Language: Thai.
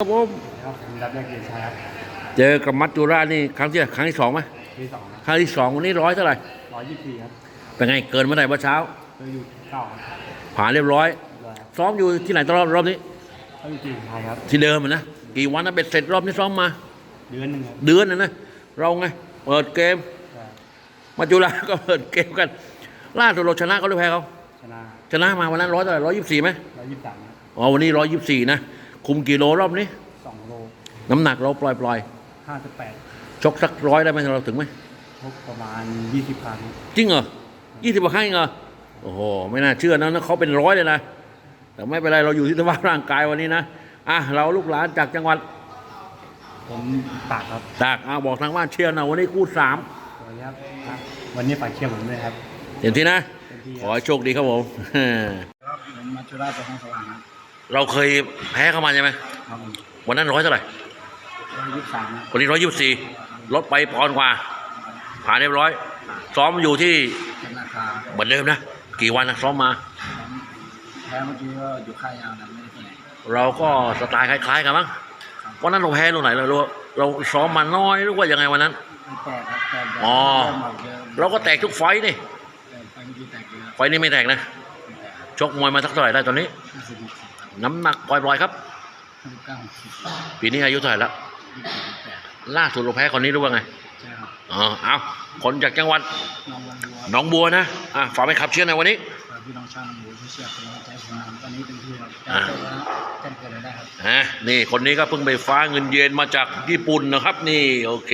ครับผมครับผมรับแรกเกียรติชัยครับเจอกับมัจจุราชนี่ครั้งที่ครั้งที่สองไหมที่สองครับครั้งที่สองวันนี้ร้อยเท่าไหร่ร้อยยี่สิบสี่ครับเป็นไงเกินเมื่อไหร่เมื่อเช้าเคยอยู่เก้าครับผ่านเรียบร้อย เรียบร้อยครับซ้อมอยู่ที่ไหนตลอดรอบนี้ เขาอยู่ที่ไทยครับ ที่เดิมอะนะกี่วันนะเบ็ดเสร็จรอบนี้ซ้อมมา เดือนหนึ่งครับเดือนนะนะเราไงเปิดเกมใช่มัจจุราชก็เปิดเกมกันล่าสุดเราชนะเขาหรือแพ้เขาชนะชนะมาวันนั้นร้อยเท่าไหร่ร้อยยี่สิบสี่ไหมร้อยยี่สิบสามครับอ๋อวันนี้ร้อยยี่สิบสี่นะ คุมกี่โลรอบนี้ สองโลน้ำหนักเราปล่อยปล่อยห้าสิบแปดๆชกสักร้อยได้ไหมเราถึงไหมพบประมาณยี่สิบครั้งครับจริงเหรอยี่สิบกว่าครั้งเองเหรอโอ้โหไม่น่าเชื่อนะเขาเป็นร้อยเลยนะแต่ไม่เป็นไรเราอยู่ที่สภาพร่างกายวันนี้นะอะเราลูกหลานจากจังหวัดผมตากครับตากอะบอกทางบ้านเชียร์นะวันนี้คู่สามสวัสดีครับครับวันนี้ฝากเชียร์ผมด้วยครับ เต็มที่นะเต็มที่ขอให้โชคดีครับผมครับผมมัจจุราชจากห้องสว่างครับ เราเคยแพ้เข้ามาใช่ไหมครับวันนั้นร้อยเท่าไหร่ร้อยยี่สิบสามครับวันนี้ร้อยยี่สิบสี่ลดไปปอนด์กว่า ผ่านเรียบร้อย ซ้อมอยู่ที่ชนะคาเหมือนเดิมนะ กี่วันนะซ้อมมาแพ้เมื่อกี้ก็อยู่ค่ายยาวนะไม่ได้ไปไหนเราก็สไตล์คล้ายๆกันมั้งวันนั้นเราแพ้ตรงไหนเราเราเราซ้อมมาน้อยหรือว่ายังไงวันนั้นไม่แตกครับแตกแบบอ๋อเริ่มแบบเดิมเราก็แตกทุกไฟต์นี่แต่ไปเมื่อกี้แตกเลยครับไฟต์นี้ไม่แตกนะชกมวยมาสักเท่าไหร่ได้ตอนนี้ ห้าสิบหกสิบครับน้ำหนักปล่อยๆครับห้าสิบเก้าหกสิบปีนี้อายุเท่าไหร่แล้วยี่สิบแปดล่าสุดเราแพ้คนนี้รู้ว่าไงใช่ครับอ๋อเอาคนจากจังหวัดน้องวันบัวหนองบัวนะอะฝากไปขับเชียร์ในอยวันนี้ฝากพี่น้องชาวหนองบัวที่เชียร์เป็นกำลังใจให้ผมนะตอนนี้เป็นที่ครับอ่าแจ้งเกิดแล้วนะแจ้งเกิดแล้วได้ครับอะนี่คนนี้ก็เพิ่งไปฟ้าเงินเย็นมาจากญี่ปุ่นนะครับ นี่โอเค